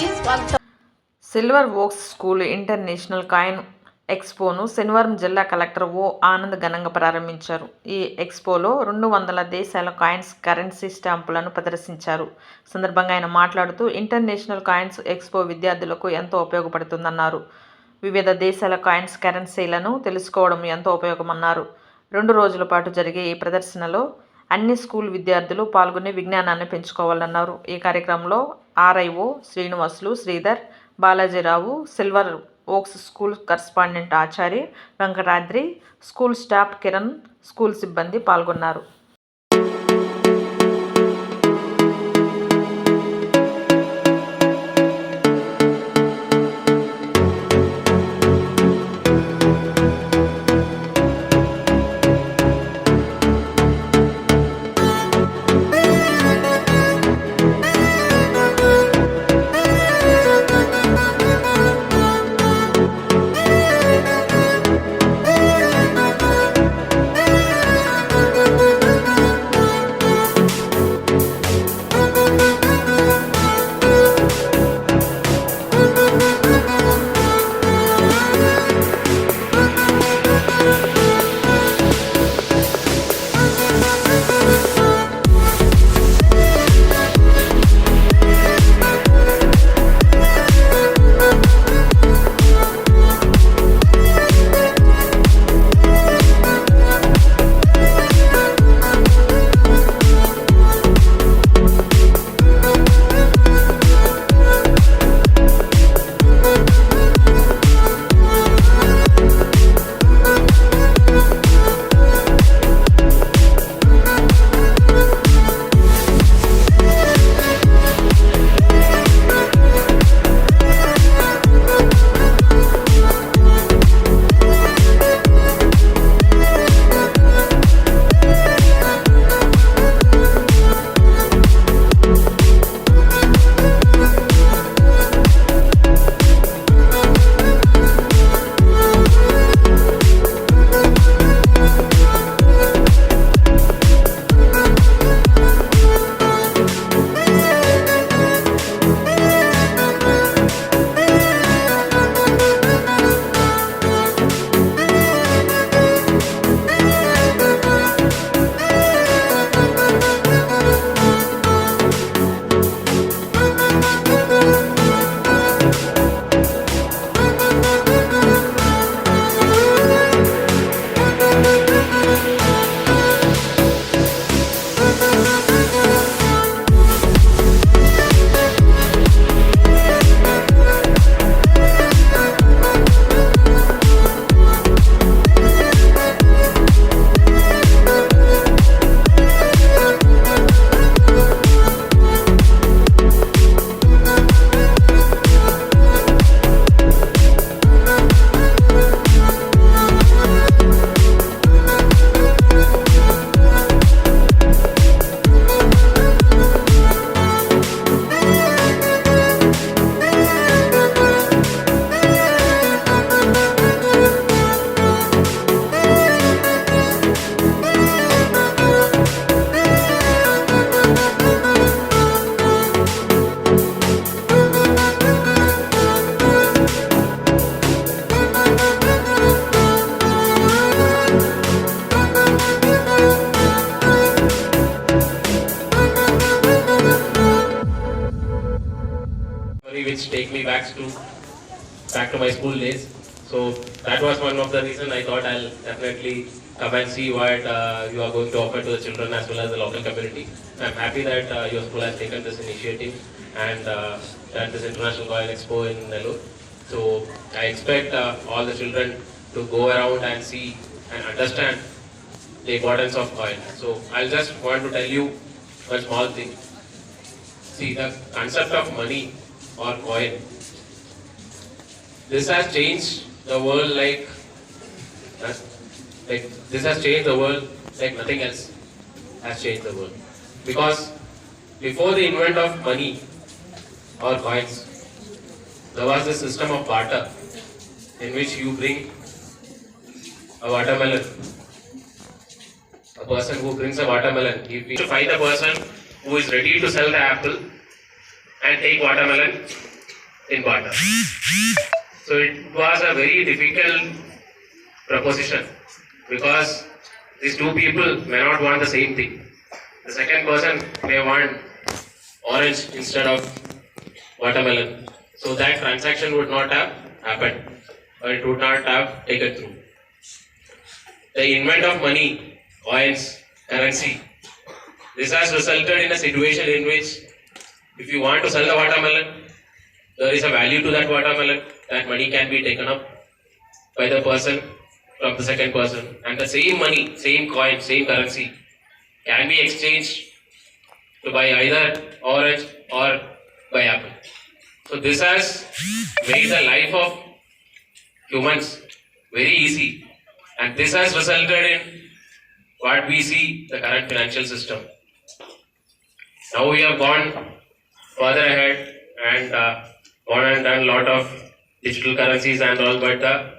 స్వాగతం Silver Oaks School International coin ఎక్స్పోను శనివారం జిల్లా కలెక్టర్ ఓ ఆనంద్ ఘనంగా ప్రారంభించారు. ఈ ఎక్స్పోలో రెండు వందల దేశాల కాయిన్స్ కరెన్సీ స్టాంపులను ప్రదర్శించారు. సందర్భంగా ఆయన మాట్లాడుతూ ఇంటర్నేషనల్ కాయిన్స్ ఎక్స్పో విద్యార్థులకు ఎంతో ఉపయోగపడుతుందన్నారు. వివిధ దేశాల కాయిన్స్ కరెన్సీలను తెలుసుకోవడం ఎంతో ఉపయోగమన్నారు. రెండు రోజుల పాటు జరిగే ఈ ప్రదర్శనలో అన్ని స్కూల్ విద్యార్థులు పాల్గొని విజ్ఞానాన్ని పెంచుకోవాలన్నారు. ఈ కార్యక్రమంలో RIO Srinivasulu Sridhar Balajirao Silver Oaks school correspondent Achari Venkatadri school staff Kiran school సిబ్బంది పాల్గొన్నారు. Take me back to back to my school days. So that was one of the reason I thought I'll definitely come and see what uh, you are going to offer to the children as well as the local community. I'm happy that uh, your school has taken this initiative and uh, this International Coin Expo in Nellore. So I expect uh, all the children to go around and see and understand the importance of coin. So I'll just want to tell you one small thing. See, the concept of money or coin, this has changed the world like, like this has changed the world like nothing else has changed the world. Because before the invent of money or coins, there was a system of barter in which you bring a watermelon. A person who brings a watermelon, we to find a person who is ready to sell the apple and take watermelon, in barter. So it was a very difficult proposition because these two people may not want the same thing. The second person may want orange instead of watermelon. So that transaction would not have happened or it would not have taken through. The invent of money, coins, currency, this has resulted in a situation in which if you want to sell the watermelon, there is a value to that watermelon, that money can be taken up by the person from the second person, and the same money, same coin, same currency can be exchanged to buy either orange or buy apple. So this has made the life of humans very easy, and this has resulted in what we see the current financial system. Now we have gone further ahead and uh, gone and done a lot of digital currencies and all, but the,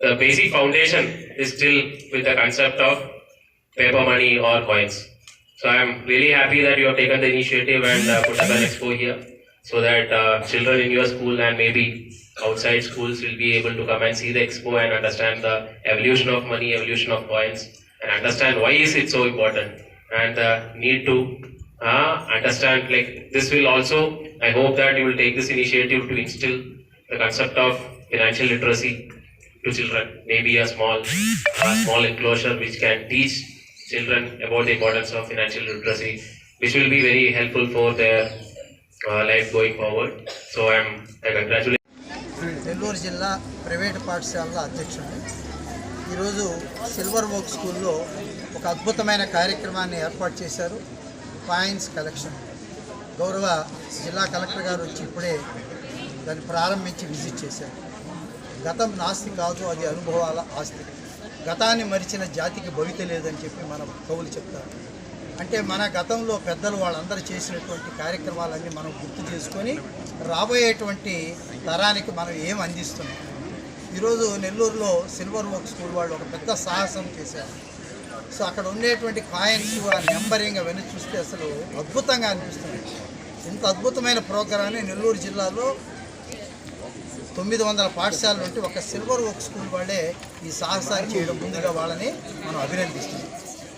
the basic foundation is still with the concept of paper money or coins. So I am really happy that you have taken the initiative and uh, put up an expo here so that uh, children in your school and maybe outside schools will be able to come and see the expo and understand the evolution of money, evolution of coins, and understand why is it so important and the need to uh, understand like this will also i hope that you will take this initiative to instill the concept of financial literacy to children maybe a small a small enclosure which can teach children about the importance of financial literacy which will be very helpful for their uh, life going forward so i'm i congratulate Nellore జిల్లా private పాఠశాలల అధ్యక్షుడు ఈరోజు silver oak స్కూల్లో ఒక అద్భుతమైన కార్యక్రమాన్ని ఏర్పాటు చేశారు కాయిన్స్ కలెక్షన్ గౌరవ జిల్లా కలెక్టర్ గారు వచ్చి ఇప్పుడే దాన్ని ప్రారంభించి విజిట్ చేశారు. గతం నాస్తి కాదు అది అనుభవాల ఆస్తి. గతాన్ని మరిచిన జాతికి భవిత లేదని చెప్పి మన కవులు చెప్తారు. అంటే మన గతంలో పెద్దలు వాళ్ళందరూ చేసినటువంటి కార్యక్రమాలన్నీ మనం గుర్తు చేసుకొని రాబోయేటువంటి తరానికి మనం ఏం అందిస్తున్నాం? ఈరోజు నెల్లూరులో సిల్వర్ వర్క్ స్కూల్ వాళ్ళు ఒక పెద్ద సాహసం చేశారు. సో అక్కడ ఉండేటువంటి కాయిన్స్ కూడా నెంబరింగ్ అవన్నీ చూస్తే అసలు అద్భుతంగా అనిపిస్తుంది. ఇంత అద్భుతమైన ప్రోగ్రాన్ని నెల్లూరు జిల్లాలో తొమ్మిది వందల పాఠశాలలు ఉంటే ఒక సిల్వర్ వర్క్ స్కూల్ వాళ్ళే ఈ సాహసాన్ని చేయడం ముందుగా వాళ్ళని మనం అభినందిస్తున్నాం.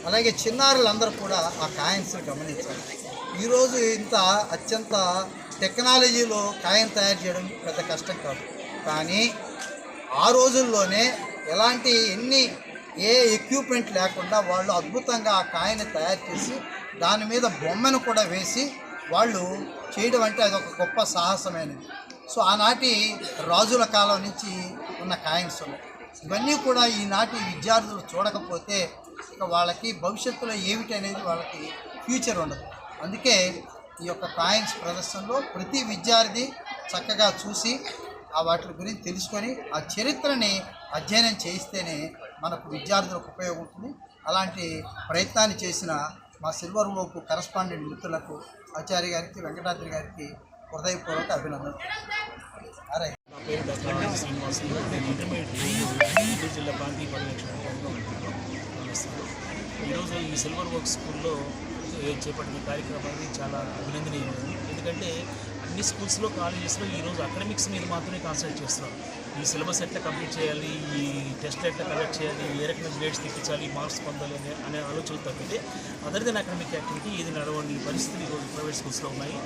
అలాగే చిన్నారులందరూ కూడా ఆ కాయిన్స్ని గమనించాలి. ఈరోజు ఇంత అత్యంత టెక్నాలజీలో కాయిన్ తయారు చేయడం పెద్ద కష్టం కాదు. కానీ ఆ రోజుల్లోనే ఎలాంటి ఎన్ని ఏ ఎక్విప్మెంట్ లేకుండా వాళ్ళు అద్భుతంగా ఆ కాయని తయారు చేసి దాని మీద బొమ్మను కూడా వేసి వాళ్ళు చేయడం అంటే అది ఒక గొప్ప సాహసమైనది. సో ఆనాటి రాజుల కాలం నుంచి ఉన్న కాయిన్స్ ఉన్నాయి ఇవన్నీ కూడా ఈనాటి విద్యార్థులు చూడకపోతే ఇక వాళ్ళకి భవిష్యత్తులో ఏమిటి అనేది వాళ్ళకి ఫ్యూచర్ ఉండదు. అందుకే ఈ యొక్క కాయిన్స్ ప్రదర్శనలో ప్రతి విద్యార్థి చక్కగా చూసి ఆ వాటి గురించి తెలుసుకొని ఆ చరిత్రని అధ్యయనం చేయిస్తేనే మనకు విద్యార్థులకు ఉపయోగం ఉంటుంది అలాంటి ప్రయత్నాన్ని చేసిన మా సిల్వర్ ఓకు కరస్పాండెంట్ మిత్రులకు ఆచార్య గారికి వెంకటాద్రి గారికి హృదయపూర్వక అభినందనలు. అరే. నా పేరు నేను ఇంటర్మీడియట్ గుంటూరు జిల్లా ప్రాంతీయ పర్యవేక్షణ ఈరోజు ఈ సిల్వర్ వర్క్ స్కూల్లో చేపట్టిన కార్యక్రమాన్ని చాలా అభినందనీయమైనది. ఎందుకంటే అన్ని స్కూల్స్లో కాలేజెస్లో ఈరోజు అకాడమిక్స్ మీద మాత్రమే కాన్సన్ట్రేట్ చేస్తున్నారు. ఈ సిలబస్ ఎట్లా కంప్లీట్ చేయాలి? ఈ టెస్ట్ ఎట్లా కండక్ట్ చేయాలి? ఏ రకమైన గ్రేడ్స్ తెప్పించాలి? మార్క్స్ పొందాలి అనే అనే ఆలోచనలు తప్పితే అదర్ దెన్ అకాడమిక్ యాక్టివిటీ ఇది నడవండి. పరిస్థితులు ఈరోజు ప్రైవేట్ స్కూల్స్లో ఉన్నాయి.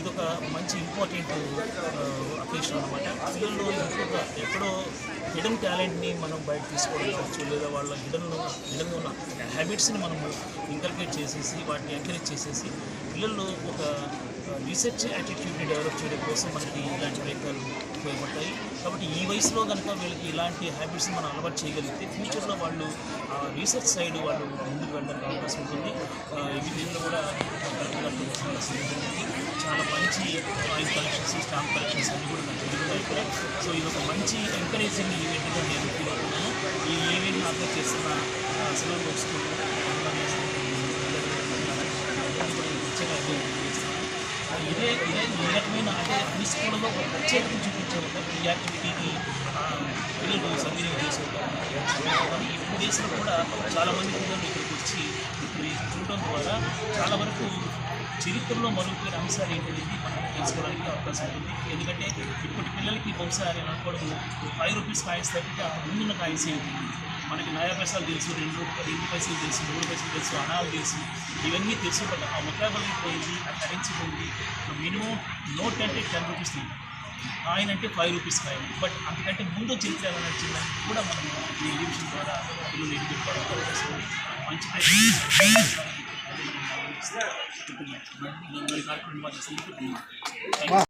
ఇది ఒక మంచి ఇంపార్టెంట్ అకేషన్ అనమాట పిల్లల్లో ఎక్కువగా ఎక్కడో హిడెన్ టాలెంట్ని మనం బయట తీసుకోవడం కావచ్చు లేదా వాళ్ళ హిడెన్ హిడెన్ ఉన్న హ్యాబిట్స్ని మనము ఇంకల్కేట్ చేసేసి వాటిని ఎంకరేజ్ చేసేసి పిల్లల్లో ఒక రీసెర్చ్ యాటిట్యూడ్ని డెవలప్ చేయడం కోసం మనకి ఇలాంటి ప్రయత్నాలు ఉపయోగపడతాయి. కాబట్టి ఈ వయసులో కనుక వీళ్ళకి ఇలాంటి హ్యాబిట్స్ని మనం అలవాటు చేయగలిగితే ఫ్యూచర్లో వాళ్ళు రీసెర్చ్ సైడ్ వాళ్ళు ముందుకు వెళ్ళడానికి అవకాశం ఉంటుంది. ఇవి దీనిలో కూడా కలెక్టర్ చాలా మంచి ఆయిల్ కలెక్షన్స్ స్టాంప్ కలెక్షన్స్ అన్ని కూడా సో ఇది ఒక మంచి ఎంకరేజింగ్ ఈవెంట్గా నేను ఫీల్ అవుతున్నాను ఈ ఈవెంట్ ఆర్గనైజ్ చేస్తున్న సిల్వర్ బుక్ స్కూల్ ఇదే ఇదే ఈ రకమైన అంటే అన్ని స్కూళ్ళలో ఒక ప్రత్యేకత చూపించే ఈ యాక్టివిటీకి పిల్లలు సద్వినియోగం చేసుకుంటారు. ఈ టూ డేస్లో కూడా చాలామంది పిల్లలు ఇక్కడికి వచ్చి ఇప్పుడు చూడడం ద్వారా చాలా వరకు చరిత్రలో మరుగుపోయిన అంశాలు ఏంటనేది మనం తెలుసుకోవడానికి అవకాశం ఉంటుంది. ఎందుకంటే ఇప్పటి పిల్లలకి బహుశా నేను అనుకోవడం ఫైవ్ రూపీస్ కాయిన్స్ తప్పితే ఆ ముందున్న కాయిన్స్ ఏంటి మనకి నయా పైసలు తెలుసు రెండు రెండు పైసలు తెలుసు మూడు పైసలు తెలుసు అనాలు తెలుసు. ఇవన్నీ తెలుసు బట్ ఆ మొకాబులరీ పోయింది ఆ కరెన్సీ పోయింది మినిమం నోట్ అంటే టెన్ రూపీస్ ఉంది కాయిన్ అంటే ఫైవ్ రూపీస్ కాయిన్. బట్ అంతకంటే ముందు చరిత్ర ఎలా నచ్చిందని కూడా మనం ఈ ఎగ్జిబిషన్ ద్వారా పిల్లలు ఎదుర్కోవడం అవకాశం మంచి ప్రయత్నం చేస్తున్నారు. మరి కార్యక్రమం వాళ్ళు